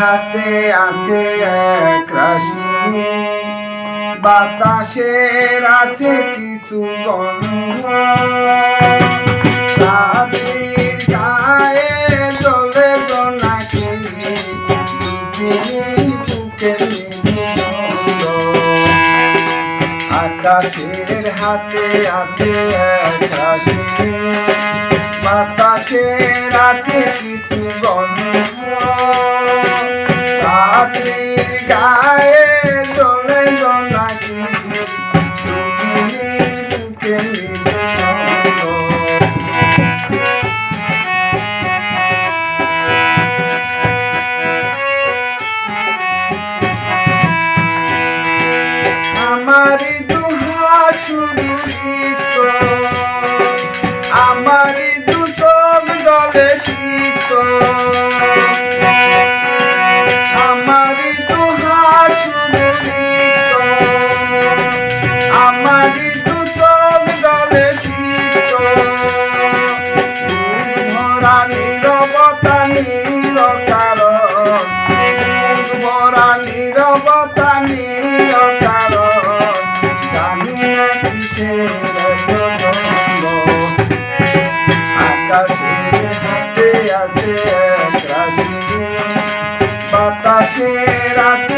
হাতে আছে এক রাশি। বাতাসের আছে কিছু গন্ধ। আকাশের হাতে আছে এক বাতাসের আছে কিছু গায়ে বুকে নির্মল। আমারি দুহা শুধু ভরা নীরবতা নীল কারণ ভরা নীরবতা নীল কারণ জানি না কিসের এক রাশি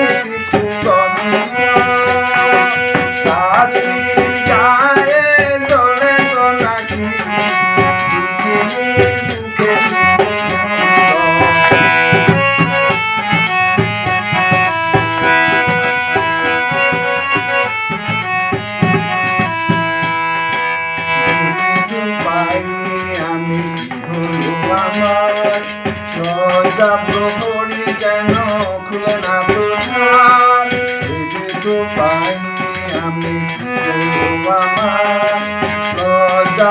দরজা প্রহরী যেন খুলে না তোর কিছু পাইনি আমি আমার। প্রহরী